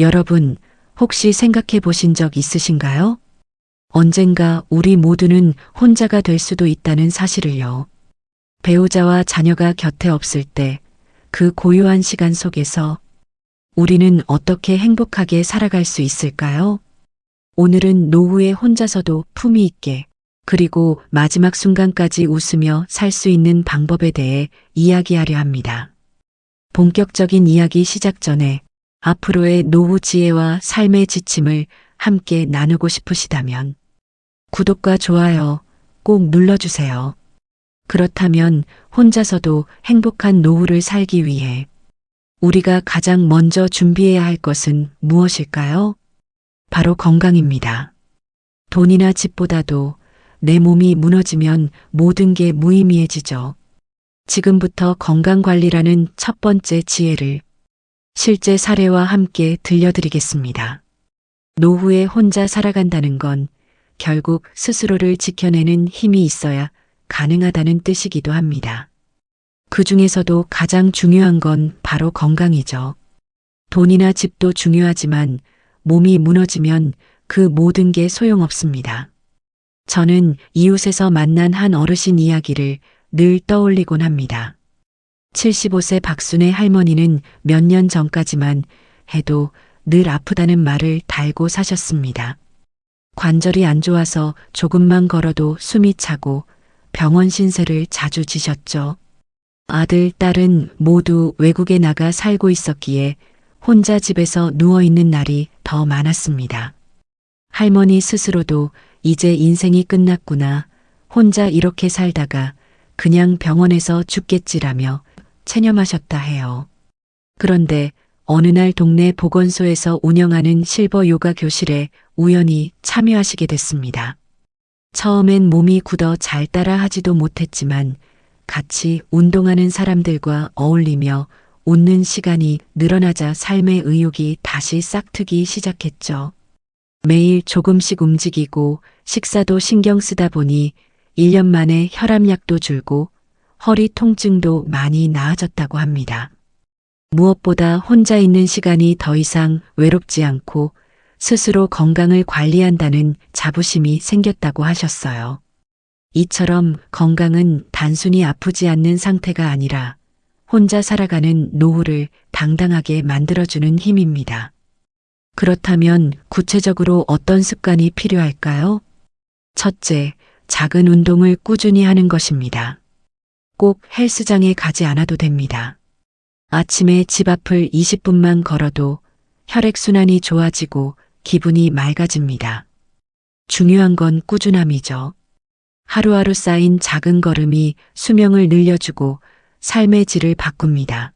여러분, 혹시 생각해 보신 적 있으신가요? 언젠가 우리 모두는 혼자가 될 수도 있다는 사실을요. 배우자와 자녀가 곁에 없을 때 그 고요한 시간 속에서 우리는 어떻게 행복하게 살아갈 수 있을까요? 오늘은 노후에 혼자서도 품위 있게 그리고 마지막 순간까지 웃으며 살 수 있는 방법에 대해 이야기하려 합니다. 본격적인 이야기 시작 전에 앞으로의 노후 지혜와 삶의 지침을 함께 나누고 싶으시다면 구독과 좋아요 꼭 눌러주세요. 그렇다면 혼자서도 행복한 노후를 살기 위해 우리가 가장 먼저 준비해야 할 것은 무엇일까요? 바로 건강입니다. 돈이나 집보다도 내 몸이 무너지면 모든 게 무의미해지죠. 지금부터 건강관리라는 첫 번째 지혜를 실제 사례와 함께 들려드리겠습니다. 노후에 혼자 살아간다는 건 결국 스스로를 지켜내는 힘이 있어야 가능하다는 뜻이기도 합니다. 그 중에서도 가장 중요한 건 바로 건강이죠. 돈이나 집도 중요하지만 몸이 무너지면 그 모든 게 소용없습니다. 저는 이웃에서 만난 한 어르신 이야기를 늘 떠올리곤 합니다. 75세 박순의 할머니는 몇 년 전까지만 해도 늘 아프다는 말을 달고 사셨습니다. 관절이 안 좋아서 조금만 걸어도 숨이 차고 병원 신세를 자주 지셨죠. 아들, 딸은 모두 외국에 나가 살고 있었기에 혼자 집에서 누워 있는 날이 더 많았습니다. 할머니 스스로도 이제 인생이 끝났구나. 혼자 이렇게 살다가 그냥 병원에서 죽겠지라며 체념하셨다 해요. 그런데 어느 날 동네 보건소에서 운영하는 실버 요가 교실에 우연히 참여하시게 됐습니다. 처음엔 몸이 굳어 잘 따라 하지도 못했지만 같이 운동하는 사람들과 어울리며 웃는 시간이 늘어나자 삶의 의욕이 다시 싹트기 시작했죠. 매일 조금씩 움직이고 식사도 신경 쓰다 보니 1년 만에 혈압약도 줄고 허리 통증도 많이 나아졌다고 합니다. 무엇보다 혼자 있는 시간이 더 이상 외롭지 않고 스스로 건강을 관리한다는 자부심이 생겼다고 하셨어요. 이처럼 건강은 단순히 아프지 않는 상태가 아니라 혼자 살아가는 노후를 당당하게 만들어주는 힘입니다. 그렇다면 구체적으로 어떤 습관이 필요할까요? 첫째, 작은 운동을 꾸준히 하는 것입니다. 꼭 헬스장에 가지 않아도 됩니다. 아침에 집 앞을 20분만 걸어도 혈액순환이 좋아지고 기분이 맑아집니다. 중요한 건 꾸준함이죠. 하루하루 쌓인 작은 걸음이 수명을 늘려주고 삶의 질을 바꿉니다.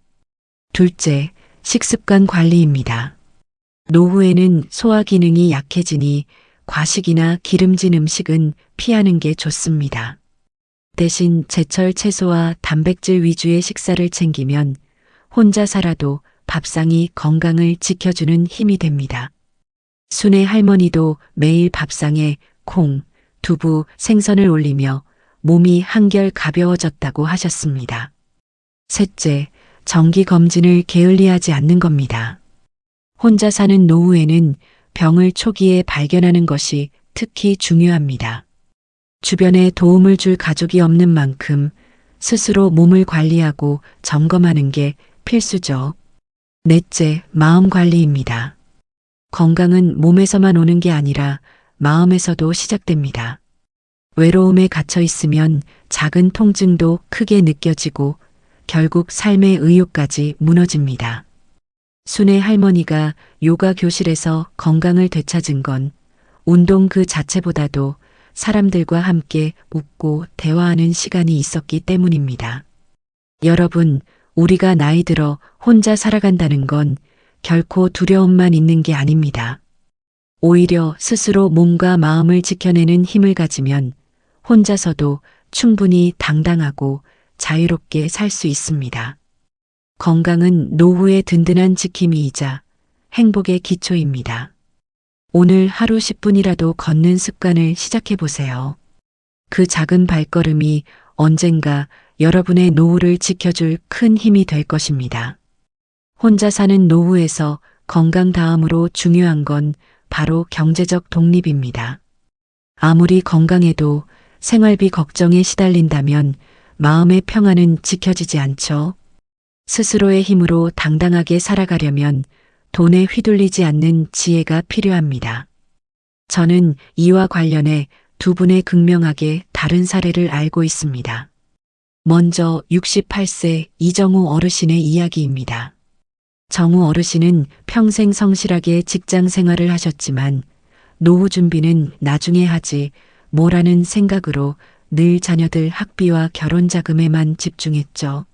둘째, 식습관 관리입니다. 노후에는 소화 기능이 약해지니 과식이나 기름진 음식은 피하는 게 좋습니다. 대신 제철 채소와 단백질 위주의 식사를 챙기면 혼자 살아도 밥상이 건강을 지켜주는 힘이 됩니다. 순의 할머니도 매일 밥상에 콩, 두부, 생선을 올리며 몸이 한결 가벼워졌다고 하셨습니다. 셋째, 정기 검진을 게을리하지 않는 겁니다. 혼자 사는 노후에는 병을 초기에 발견하는 것이 특히 중요합니다. 주변에 도움을 줄 가족이 없는 만큼 스스로 몸을 관리하고 점검하는 게 필수죠. 넷째, 마음 관리입니다. 건강은 몸에서만 오는 게 아니라 마음에서도 시작됩니다. 외로움에 갇혀 있으면 작은 통증도 크게 느껴지고 결국 삶의 의욕까지 무너집니다. 순의 할머니가 요가 교실에서 건강을 되찾은 건 운동 그 자체보다도 사람들과 함께 웃고 대화하는 시간이 있었기 때문입니다. 여러분, 우리가 나이 들어 혼자 살아간다는 건 결코 두려움만 있는 게 아닙니다. 오히려 스스로 몸과 마음을 지켜내는 힘을 가지면 혼자서도 충분히 당당하고 자유롭게 살 수 있습니다. 건강은 노후의 든든한 지킴이이자 행복의 기초입니다. 오늘 하루 10분이라도 걷는 습관을 시작해 보세요. 그 작은 발걸음이 언젠가 여러분의 노후를 지켜줄 큰 힘이 될 것입니다. 혼자 사는 노후에서 건강 다음으로 중요한 건 바로 경제적 독립입니다. 아무리 건강해도 생활비 걱정에 시달린다면 마음의 평안은 지켜지지 않죠. 스스로의 힘으로 당당하게 살아가려면 돈에 휘둘리지 않는 지혜가 필요합니다. 저는 이와 관련해 두 분의 극명하게 다른 사례를 알고 있습니다. 먼저 68세 이정우 어르신의 이야기입니다. 정우 어르신은 평생 성실하게 직장 생활을 하셨지만 노후 준비는 나중에 하지 뭐라는 생각으로 늘 자녀들 학비와 결혼 자금에만 집중했죠.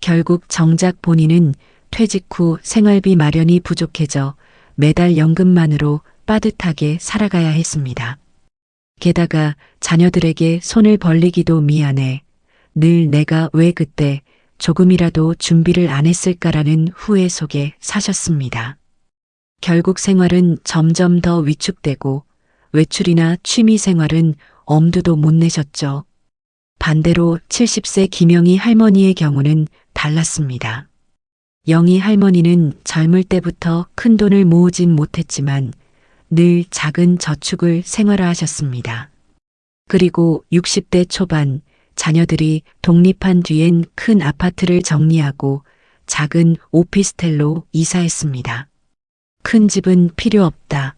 결국 정작 본인은 퇴직 후 생활비 마련이 부족해져 매달 연금만으로 빠듯하게 살아가야 했습니다. 게다가 자녀들에게 손을 벌리기도 미안해 늘 내가 왜 그때 조금이라도 준비를 안 했을까라는 후회 속에 사셨습니다. 결국 생활은 점점 더 위축되고 외출이나 취미 생활은 엄두도 못 내셨죠. 반대로 70세 김영희 할머니의 경우는 달랐습니다. 영희 할머니는 젊을 때부터 큰 돈을 모으진 못했지만 늘 작은 저축을 생활화하셨습니다. 그리고 60대 초반 자녀들이 독립한 뒤엔 큰 아파트를 정리하고 작은 오피스텔로 이사했습니다. 큰 집은 필요 없다.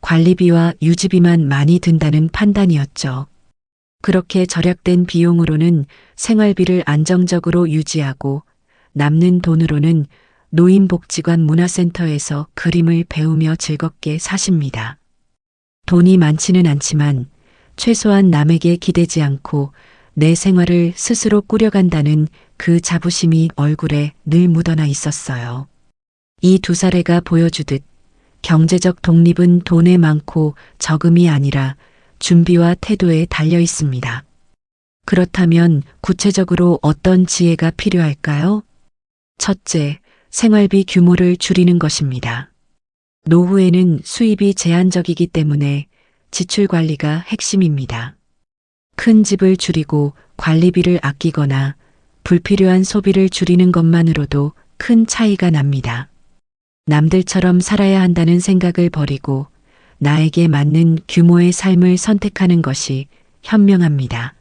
관리비와 유지비만 많이 든다는 판단이었죠. 그렇게 절약된 비용으로는 생활비를 안정적으로 유지하고 남는 돈으로는 노인복지관 문화센터에서 그림을 배우며 즐겁게 사십니다. 돈이 많지는 않지만 최소한 남에게 기대지 않고 내 생활을 스스로 꾸려간다는 그 자부심이 얼굴에 늘 묻어나 있었어요. 이 두 사례가 보여주듯 경제적 독립은 돈에 많고 적음이 아니라 준비와 태도에 달려 있습니다. 그렇다면 구체적으로 어떤 지혜가 필요할까요? 첫째, 생활비 규모를 줄이는 것입니다. 노후에는 수입이 제한적이기 때문에 지출 관리가 핵심입니다. 큰 집을 줄이고 관리비를 아끼거나 불필요한 소비를 줄이는 것만으로도 큰 차이가 납니다. 남들처럼 살아야 한다는 생각을 버리고 나에게 맞는 규모의 삶을 선택하는 것이 현명합니다.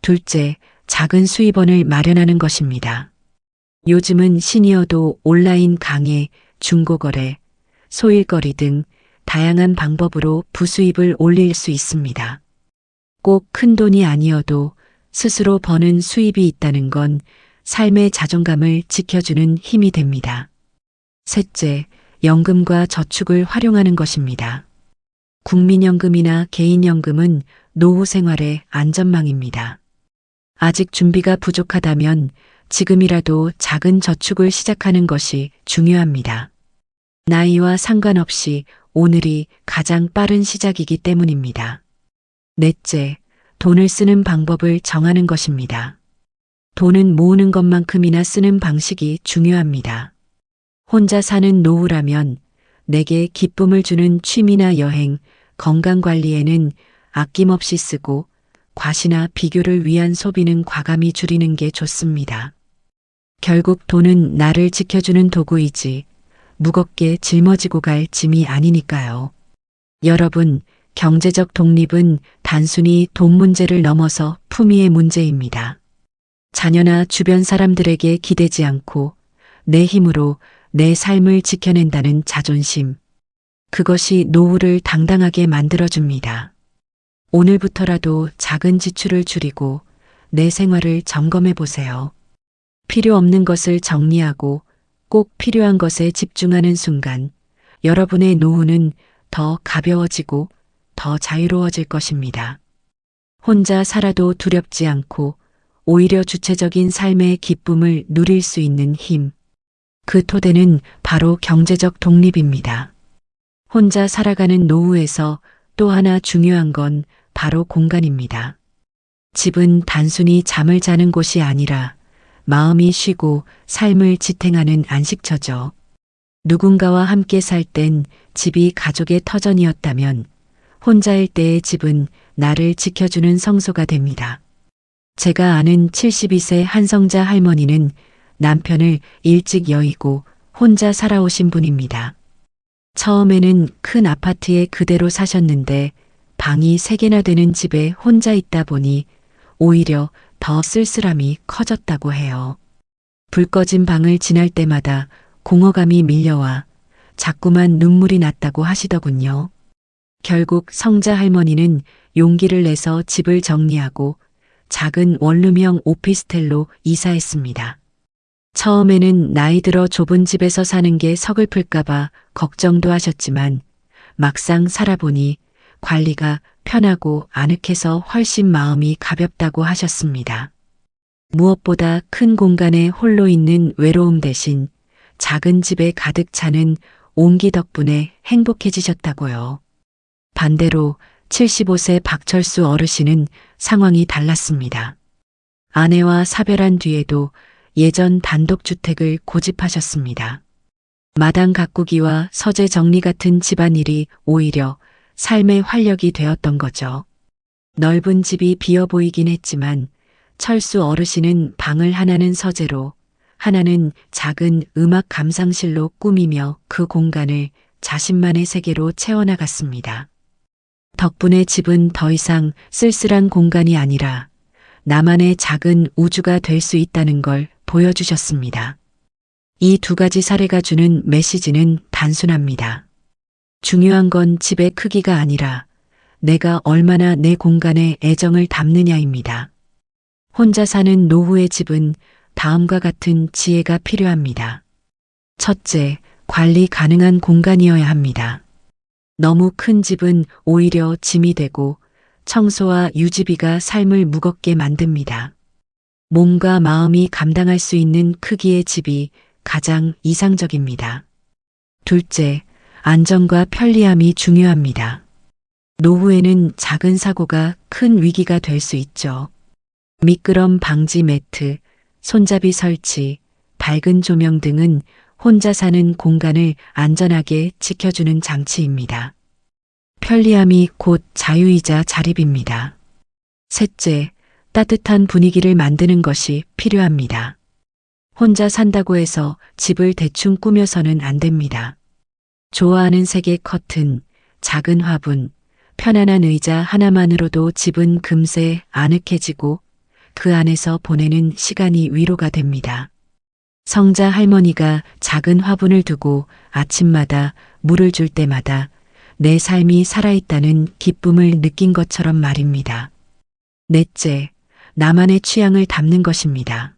둘째, 작은 수입원을 마련하는 것입니다. 요즘은 시니어도 온라인 강의, 중고거래, 소일거리 등 다양한 방법으로 부수입을 올릴 수 있습니다. 꼭 큰 돈이 아니어도 스스로 버는 수입이 있다는 건 삶의 자존감을 지켜주는 힘이 됩니다. 셋째, 연금과 저축을 활용하는 것입니다. 국민연금이나 개인연금은 노후 생활의 안전망입니다. 아직 준비가 부족하다면 지금이라도 작은 저축을 시작하는 것이 중요합니다. 나이와 상관없이 오늘이 가장 빠른 시작이기 때문입니다. 넷째, 돈을 쓰는 방법을 정하는 것입니다. 돈은 모으는 것만큼이나 쓰는 방식이 중요합니다. 혼자 사는 노후라면 내게 기쁨을 주는 취미나 여행, 건강 관리에는 아낌없이 쓰고 과시나 비교를 위한 소비는 과감히 줄이는 게 좋습니다. 결국 돈은 나를 지켜주는 도구이지 무겁게 짊어지고 갈 짐이 아니니까요. 여러분, 경제적 독립은 단순히 돈 문제를 넘어서 품위의 문제입니다. 자녀나 주변 사람들에게 기대지 않고 내 힘으로 내 삶을 지켜낸다는 자존심. 그것이 노후를 당당하게 만들어줍니다. 오늘부터라도 작은 지출을 줄이고 내 생활을 점검해 보세요. 필요 없는 것을 정리하고 꼭 필요한 것에 집중하는 순간 여러분의 노후는 더 가벼워지고 더 자유로워질 것입니다. 혼자 살아도 두렵지 않고 오히려 주체적인 삶의 기쁨을 누릴 수 있는 힘. 그 토대는 바로 경제적 독립입니다. 혼자 살아가는 노후에서 또 하나 중요한 건 바로 공간입니다. 집은 단순히 잠을 자는 곳이 아니라 마음이 쉬고 삶을 지탱하는 안식처죠. 누군가와 함께 살 땐 집이 가족의 터전이었다면 혼자일 때의 집은 나를 지켜주는 성소가 됩니다. 제가 아는 72세 한성자 할머니는 남편을 일찍 여의고 혼자 살아오신 분입니다. 처음에는 큰 아파트에 그대로 사셨는데 방이 세개나 되는 집에 혼자 있다 보니 오히려 더 쓸쓸함이 커졌다고 해요. 불 꺼진 방을 지날 때마다 공허감이 밀려와 자꾸만 눈물이 났다고 하시더군요. 결국 성자 할머니는 용기를 내서 집을 정리하고 작은 원룸형 오피스텔로 이사했습니다. 처음에는 나이 들어 좁은 집에서 사는 게 서글플까봐 걱정도 하셨지만 막상 살아보니 관리가 편하고 아늑해서 훨씬 마음이 가볍다고 하셨습니다. 무엇보다 큰 공간에 홀로 있는 외로움 대신 작은 집에 가득 차는 온기 덕분에 행복해지셨다고요. 반대로 75세 박철수 어르신은 상황이 달랐습니다. 아내와 사별한 뒤에도 예전 단독주택을 고집하셨습니다. 마당 가꾸기와 서재 정리 같은 집안일이 오히려 삶의 활력이 되었던 거죠. 넓은 집이 비어 보이긴 했지만 철수 어르신은 방을 하나는 서재로 하나는 작은 음악 감상실로 꾸미며 그 공간을 자신만의 세계로 채워나갔습니다. 덕분에 집은 더 이상 쓸쓸한 공간이 아니라 나만의 작은 우주가 될 수 있다는 걸 보여주셨습니다. 이 두 가지 사례가 주는 메시지는 단순합니다. 중요한 건 집의 크기가 아니라 내가 얼마나 내 공간에 애정을 담느냐입니다. 혼자 사는 노후의 집은 다음과 같은 지혜가 필요합니다. 첫째, 관리 가능한 공간이어야 합니다. 너무 큰 집은 오히려 짐이 되고 청소와 유지비가 삶을 무겁게 만듭니다. 몸과 마음이 감당할 수 있는 크기의 집이 가장 이상적입니다. 둘째, 안전과 편리함이 중요합니다. 노후에는 작은 사고가 큰 위기가 될 수 있죠. 미끄럼 방지 매트, 손잡이 설치, 밝은 조명 등은 혼자 사는 공간을 안전하게 지켜주는 장치입니다. 편리함이 곧 자유이자 자립입니다. 셋째, 따뜻한 분위기를 만드는 것이 필요합니다. 혼자 산다고 해서 집을 대충 꾸며서는 안 됩니다. 좋아하는 색의 커튼, 작은 화분, 편안한 의자 하나만으로도 집은 금세 아늑해지고 그 안에서 보내는 시간이 위로가 됩니다. 성자 할머니가 작은 화분을 두고 아침마다 물을 줄 때마다 내 삶이 살아있다는 기쁨을 느낀 것처럼 말입니다. 넷째, 나만의 취향을 담는 것입니다.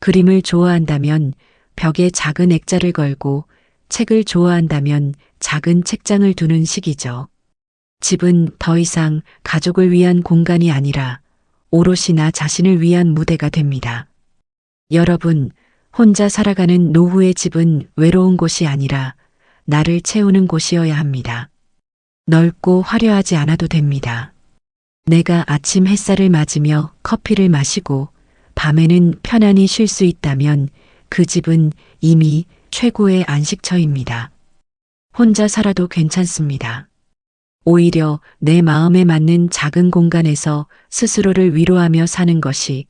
그림을 좋아한다면 벽에 작은 액자를 걸고 책을 좋아한다면 작은 책장을 두는 식이죠. 집은 더 이상 가족을 위한 공간이 아니라 오롯이 나 자신을 위한 무대가 됩니다. 여러분, 혼자 살아가는 노후의 집은 외로운 곳이 아니라 나를 채우는 곳이어야 합니다. 넓고 화려하지 않아도 됩니다. 내가 아침 햇살을 맞으며 커피를 마시고 밤에는 편안히 쉴 수 있다면 그 집은 이미 최고의 안식처입니다. 혼자 살아도 괜찮습니다. 오히려 내 마음에 맞는 작은 공간에서 스스로를 위로하며 사는 것이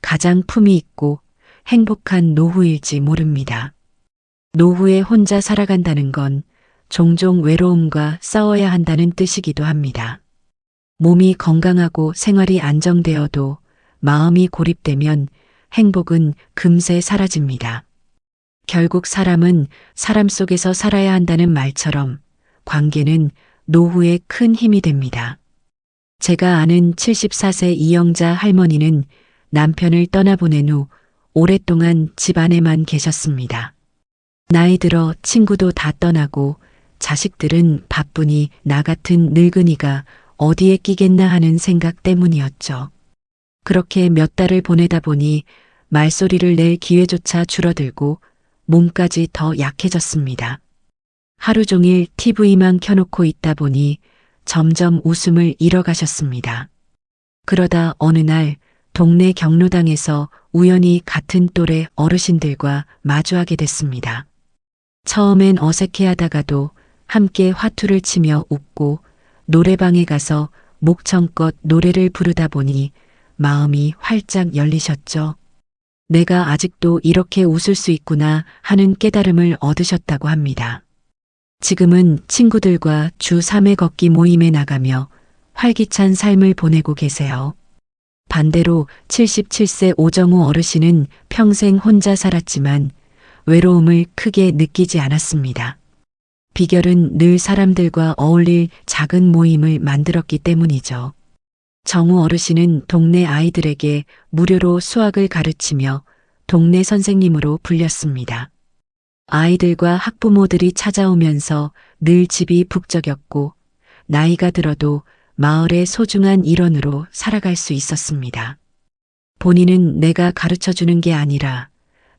가장 품이 있고 행복한 노후일지 모릅니다. 노후에 혼자 살아간다는 건 종종 외로움과 싸워야 한다는 뜻이기도 합니다. 몸이 건강하고 생활이 안정되어도 마음이 고립되면 행복은 금세 사라집니다. 결국 사람은 사람 속에서 살아야 한다는 말처럼 관계는 노후에 큰 힘이 됩니다. 제가 아는 74세 이영자 할머니는 남편을 떠나보낸 후 오랫동안 집 안에만 계셨습니다. 나이 들어 친구도 다 떠나고 자식들은 바쁘니 나 같은 늙은이가 어디에 끼겠나 하는 생각 때문이었죠. 그렇게 몇 달을 보내다 보니 말소리를 낼 기회조차 줄어들고 몸까지 더 약해졌습니다. 하루 종일 TV만 켜놓고 있다 보니 점점 웃음을 잃어가셨습니다. 그러다 어느 날 동네 경로당에서 우연히 같은 또래 어르신들과 마주하게 됐습니다. 처음엔 어색해 하다가도 함께 화투를 치며 웃고 노래방에 가서 목청껏 노래를 부르다 보니 마음이 활짝 열리셨죠. 내가 아직도 이렇게 웃을 수 있구나 하는 깨달음을 얻으셨다고 합니다. 지금은 친구들과 주 3회 걷기 모임에 나가며 활기찬 삶을 보내고 계세요. 반대로 77세 오정우 어르신은 평생 혼자 살았지만 외로움을 크게 느끼지 않았습니다. 비결은 늘 사람들과 어울릴 작은 모임을 만들었기 때문이죠. 정우 어르신은 동네 아이들에게 무료로 수학을 가르치며 동네 선생님으로 불렸습니다. 아이들과 학부모들이 찾아오면서 늘 집이 북적였고 나이가 들어도 마을의 소중한 일원으로 살아갈 수 있었습니다. 본인은 내가 가르쳐 주는 게 아니라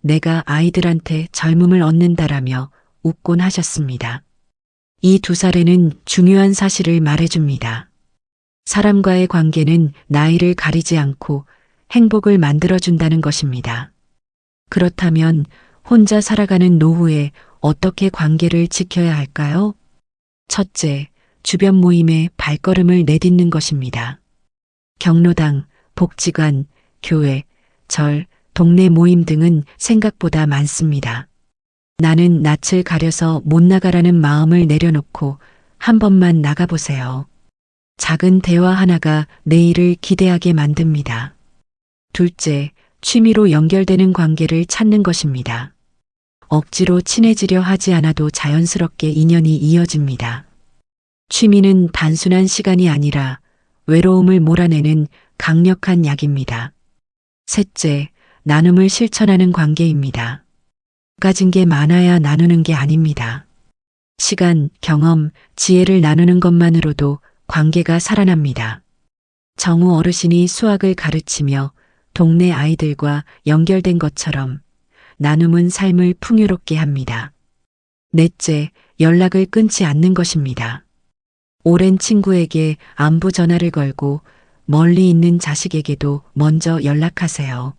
내가 아이들한테 젊음을 얻는다라며 웃곤 하셨습니다. 이 두 사례는 중요한 사실을 말해줍니다. 사람과의 관계는 나이를 가리지 않고 행복을 만들어준다는 것입니다. 그렇다면 혼자 살아가는 노후에 어떻게 관계를 지켜야 할까요? 첫째, 주변 모임에 발걸음을 내딛는 것입니다. 경로당, 복지관, 교회, 절, 동네 모임 등은 생각보다 많습니다. 나는 낯을 가려서 못 나가라는 마음을 내려놓고 한 번만 나가보세요. 작은 대화 하나가 내일을 기대하게 만듭니다. 둘째, 취미로 연결되는 관계를 찾는 것입니다. 억지로 친해지려 하지 않아도 자연스럽게 인연이 이어집니다. 취미는 단순한 시간이 아니라 외로움을 몰아내는 강력한 약입니다. 셋째, 나눔을 실천하는 관계입니다. 가진 게 많아야 나누는 게 아닙니다. 시간, 경험, 지혜를 나누는 것만으로도 관계가 살아납니다. 정우 어르신이 수학을 가르치며 동네 아이들과 연결된 것처럼 나눔은 삶을 풍요롭게 합니다. 넷째, 연락을 끊지 않는 것입니다. 오랜 친구에게 안부 전화를 걸고 멀리 있는 자식에게도 먼저 연락하세요.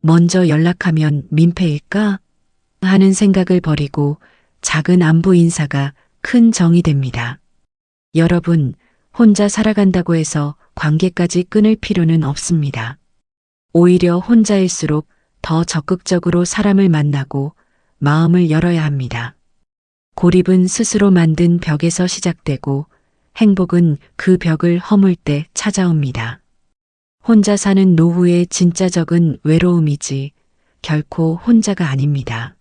먼저 연락하면 민폐일까? 하는 생각을 버리고 작은 안부 인사가 큰 정이 됩니다. 여러분, 혼자 살아간다고 해서 관계까지 끊을 필요는 없습니다. 오히려 혼자일수록 더 적극적으로 사람을 만나고 마음을 열어야 합니다. 고립은 스스로 만든 벽에서 시작되고 행복은 그 벽을 허물 때 찾아옵니다. 혼자 사는 노후의 진짜적은 외로움이지 결코 혼자가 아닙니다.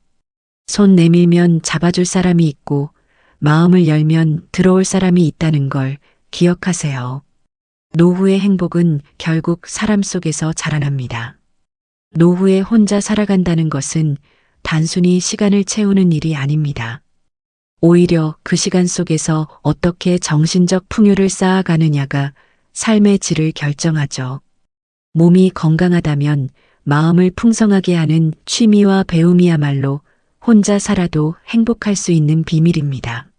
손 내밀면 잡아줄 사람이 있고 마음을 열면 들어올 사람이 있다는 걸 기억하세요. 노후의 행복은 결국 사람 속에서 자라납니다. 노후에 혼자 살아간다는 것은 단순히 시간을 채우는 일이 아닙니다. 오히려 그 시간 속에서 어떻게 정신적 풍요를 쌓아가느냐가 삶의 질을 결정하죠. 몸이 건강하다면 마음을 풍성하게 하는 취미와 배움이야말로 혼자 살아도 행복할 수 있는 비밀입니다.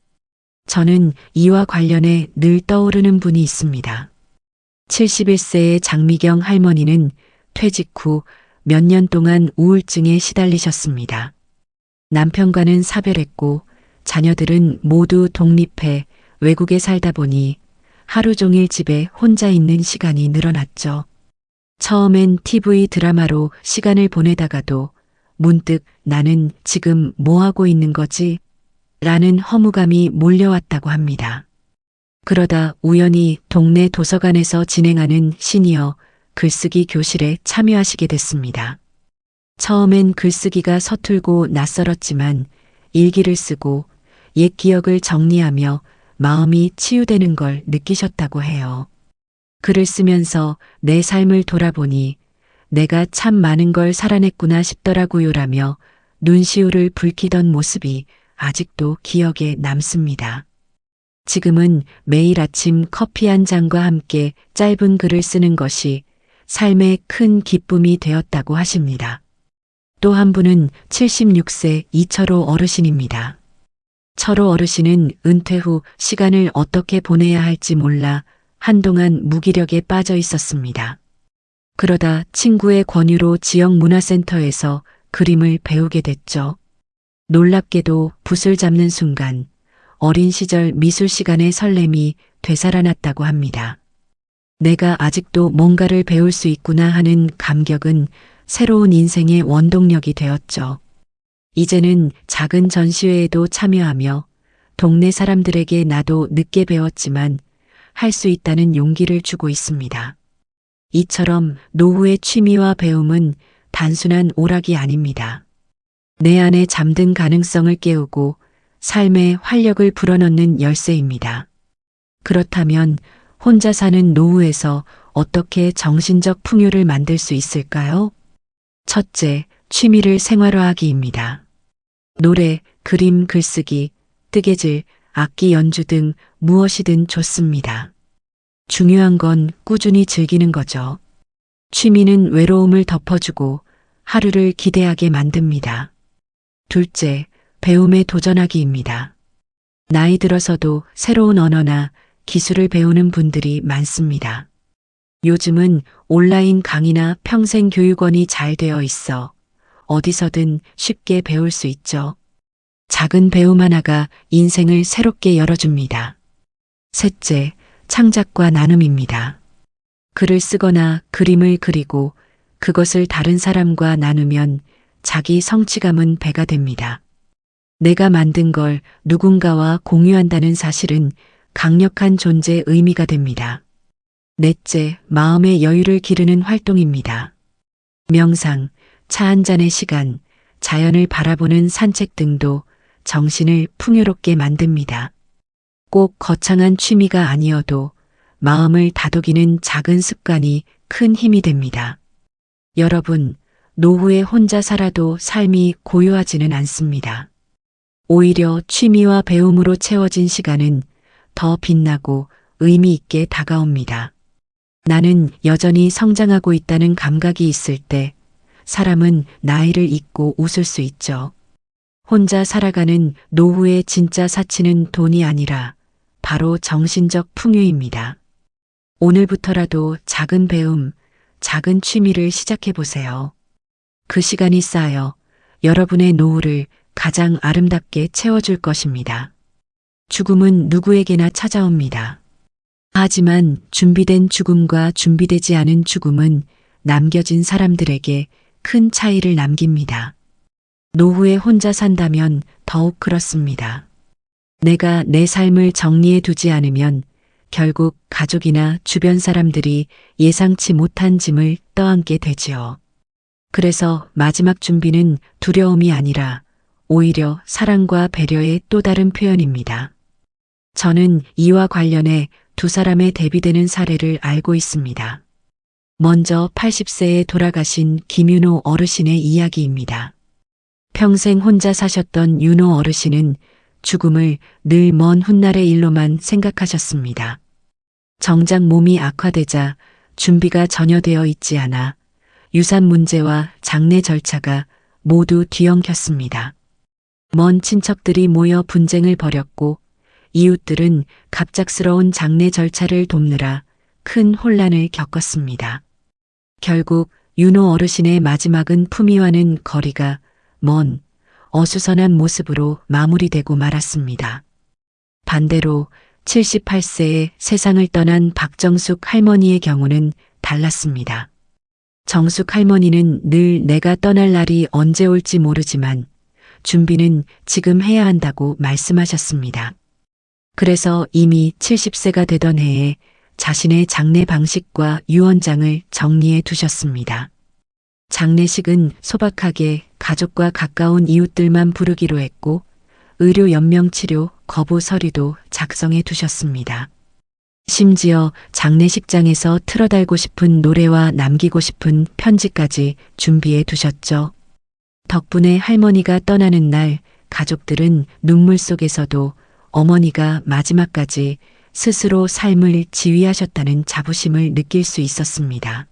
저는 이와 관련해 늘 떠오르는 분이 있습니다. 71세의 장미경 할머니는 퇴직 후 몇 년 동안 우울증에 시달리셨습니다. 남편과는 사별했고 자녀들은 모두 독립해 외국에 살다 보니 하루 종일 집에 혼자 있는 시간이 늘어났죠. 처음엔 TV 드라마로 시간을 보내다가도 문득 나는 지금 뭐 하고 있는 거지? 라는 허무감이 몰려왔다고 합니다. 그러다 우연히 동네 도서관에서 진행하는 시니어 글쓰기 교실에 참여하시게 됐습니다. 처음엔 글쓰기가 서툴고 낯설었지만 일기를 쓰고 옛 기억을 정리하며 마음이 치유되는 걸 느끼셨다고 해요. 글을 쓰면서 내 삶을 돌아보니 내가 참 많은 걸 살아냈구나 싶더라고요라며 눈시울을 붉히던 모습이 아직도 기억에 남습니다. 지금은 매일 아침 커피 한 잔과 함께 짧은 글을 쓰는 것이 삶의 큰 기쁨이 되었다고 하십니다. 또 한 분은 76세 이철호 어르신입니다. 철호 어르신은 은퇴 후 시간을 어떻게 보내야 할지 몰라 한동안 무기력에 빠져 있었습니다. 그러다 친구의 권유로 지역 문화센터에서 그림을 배우게 됐죠. 놀랍게도 붓을 잡는 순간 어린 시절 미술 시간의 설렘이 되살아났다고 합니다. 내가 아직도 뭔가를 배울 수 있구나 하는 감격은 새로운 인생의 원동력이 되었죠. 이제는 작은 전시회에도 참여하며 동네 사람들에게 나도 늦게 배웠지만 할 수 있다는 용기를 주고 있습니다. 이처럼 노후의 취미와 배움은 단순한 오락이 아닙니다. 내 안에 잠든 가능성을 깨우고 삶의 활력을 불어넣는 열쇠입니다. 그렇다면 혼자 사는 노후에서 어떻게 정신적 풍요를 만들 수 있을까요? 첫째, 취미를 생활화하기입니다. 노래, 그림, 글쓰기, 뜨개질, 악기 연주 등 무엇이든 좋습니다. 중요한 건 꾸준히 즐기는 거죠. 취미는 외로움을 덮어주고 하루를 기대하게 만듭니다. 둘째, 배움에 도전하기입니다. 나이 들어서도 새로운 언어나 기술을 배우는 분들이 많습니다. 요즘은 온라인 강의나 평생 교육원이 잘 되어 있어 어디서든 쉽게 배울 수 있죠. 작은 배움 하나가 인생을 새롭게 열어줍니다. 셋째, 창작과 나눔입니다. 글을 쓰거나 그림을 그리고 그것을 다른 사람과 나누면 자기 성취감은 배가 됩니다. 내가 만든 걸 누군가와 공유한다는 사실은 강력한 존재 의미가 됩니다. 넷째, 마음의 여유를 기르는 활동입니다. 명상, 차 한 잔의 시간, 자연을 바라보는 산책 등도 정신을 풍요롭게 만듭니다. 꼭 거창한 취미가 아니어도 마음을 다독이는 작은 습관이 큰 힘이 됩니다. 여러분, 노후에 혼자 살아도 삶이 고요하지는 않습니다. 오히려 취미와 배움으로 채워진 시간은 더 빛나고 의미 있게 다가옵니다. 나는 여전히 성장하고 있다는 감각이 있을 때 사람은 나이를 잊고 웃을 수 있죠. 혼자 살아가는 노후의 진짜 사치는 돈이 아니라 바로 정신적 풍요입니다. 오늘부터라도 작은 배움, 작은 취미를 시작해 보세요. 그 시간이 쌓여 여러분의 노후를 가장 아름답게 채워줄 것입니다. 죽음은 누구에게나 찾아옵니다. 하지만 준비된 죽음과 준비되지 않은 죽음은 남겨진 사람들에게 큰 차이를 남깁니다. 노후에 혼자 산다면 더욱 그렇습니다. 내가 내 삶을 정리해 두지 않으면 결국 가족이나 주변 사람들이 예상치 못한 짐을 떠안게 되지요. 그래서 마지막 준비는 두려움이 아니라 오히려 사랑과 배려의 또 다른 표현입니다. 저는 이와 관련해 두 사람의 대비되는 사례를 알고 있습니다. 먼저 80세에 돌아가신 김윤호 어르신의 이야기입니다. 평생 혼자 사셨던 윤호 어르신은 죽음을 늘 먼 훗날의 일로만 생각하셨습니다. 정작 몸이 악화되자 준비가 전혀 되어 있지 않아 유산 문제와 장례 절차가 모두 뒤엉켰습니다. 먼 친척들이 모여 분쟁을 벌였고 이웃들은 갑작스러운 장례 절차를 돕느라 큰 혼란을 겪었습니다. 결국 윤호 어르신의 마지막은 품위와는 거리가 먼 어수선한 모습으로 마무리되고 말았습니다. 반대로 78세에 세상을 떠난 박정숙 할머니의 경우는 달랐습니다. 정숙 할머니는 늘 내가 떠날 날이 언제 올지 모르지만 준비는 지금 해야 한다고 말씀하셨습니다. 그래서 이미 70세가 되던 해에 자신의 장례 방식과 유언장을 정리해 두셨습니다. 장례식은 소박하게 가족과 가까운 이웃들만 부르기로 했고 의료 연명 치료 거부 서류도 작성해 두셨습니다. 심지어 장례식장에서 틀어달고 싶은 노래와 남기고 싶은 편지까지 준비해 두셨죠. 덕분에 할머니가 떠나는 날 가족들은 눈물 속에서도 어머니가 마지막까지 스스로 삶을 지휘하셨다는 자부심을 느낄 수 있었습니다.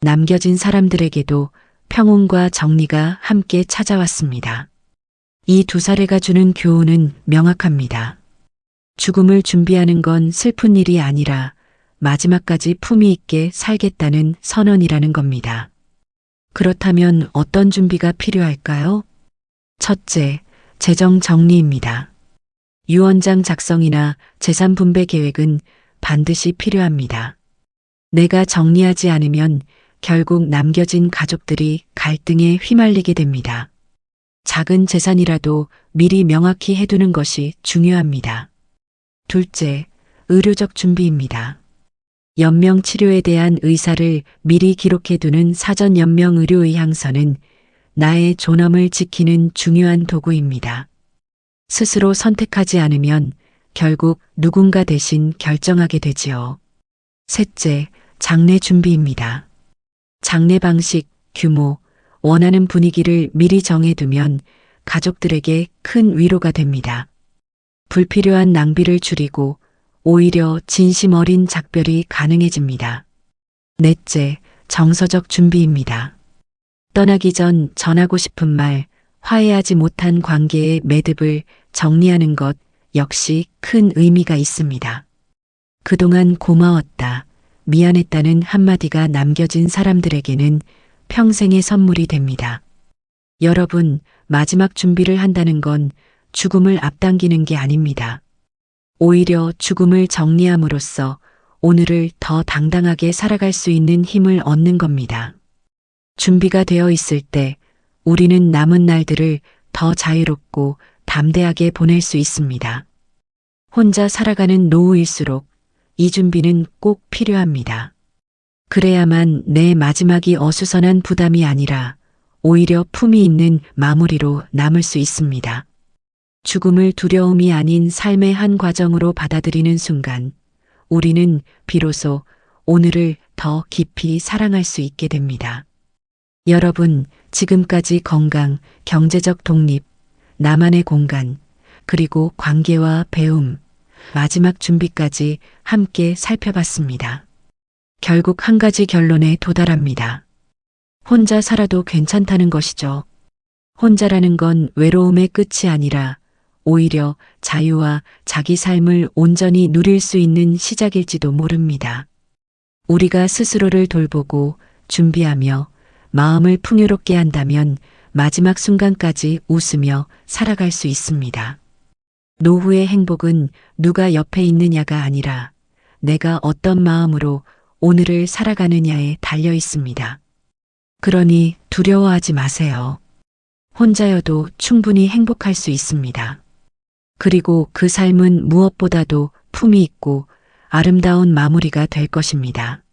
남겨진 사람들에게도 평온과 정리가 함께 찾아왔습니다. 이 두 사례가 주는 교훈은 명확합니다. 죽음을 준비하는 건 슬픈 일이 아니라 마지막까지 품위 있게 살겠다는 선언이라는 겁니다. 그렇다면 어떤 준비가 필요할까요? 첫째, 재정 정리입니다. 유언장 작성이나 재산 분배 계획은 반드시 필요합니다. 내가 정리하지 않으면 결국 남겨진 가족들이 갈등에 휘말리게 됩니다. 작은 재산이라도 미리 명확히 해두는 것이 중요합니다. 둘째, 의료적 준비입니다. 연명 치료에 대한 의사를 미리 기록해 두는 사전 연명 의료 의향서는 나의 존엄을 지키는 중요한 도구입니다. 스스로 선택하지 않으면 결국 누군가 대신 결정하게 되지요. 셋째, 장례 준비입니다. 장례 방식, 규모, 원하는 분위기를 미리 정해두면 가족들에게 큰 위로가 됩니다. 불필요한 낭비를 줄이고 오히려 진심 어린 작별이 가능해집니다. 넷째, 정서적 준비입니다. 떠나기 전 전하고 싶은 말, 화해하지 못한 관계의 매듭을 정리하는 것 역시 큰 의미가 있습니다. 그동안 고마웠다, 미안했다는 한마디가 남겨진 사람들에게는 평생의 선물이 됩니다. 여러분, 마지막 준비를 한다는 건 죽음을 앞당기는 게 아닙니다. 오히려 죽음을 정리함으로써 오늘을 더 당당하게 살아갈 수 있는 힘을 얻는 겁니다. 준비가 되어 있을 때 우리는 남은 날들을 더 자유롭고 담대하게 보낼 수 있습니다. 혼자 살아가는 노후일수록 이 준비는 꼭 필요합니다. 그래야만 내 마지막이 어수선한 부담이 아니라 오히려 품이 있는 마무리로 남을 수 있습니다. 죽음을 두려움이 아닌 삶의 한 과정으로 받아들이는 순간 우리는 비로소 오늘을 더 깊이 사랑할 수 있게 됩니다. 여러분, 지금까지 건강, 경제적 독립, 나만의 공간, 그리고 관계와 배움, 마지막 준비까지 함께 살펴봤습니다. 결국 한 가지 결론에 도달합니다. 혼자 살아도 괜찮다는 것이죠. 혼자라는 건 외로움의 끝이 아니라 오히려 자유와 자기 삶을 온전히 누릴 수 있는 시작일지도 모릅니다. 우리가 스스로를 돌보고 준비하며 마음을 풍요롭게 한다면 마지막 순간까지 웃으며 살아갈 수 있습니다. 노후의 행복은 누가 옆에 있느냐가 아니라 내가 어떤 마음으로 오늘을 살아가느냐에 달려 있습니다. 그러니 두려워하지 마세요. 혼자여도 충분히 행복할 수 있습니다. 그리고 그 삶은 무엇보다도 품이 있고 아름다운 마무리가 될 것입니다.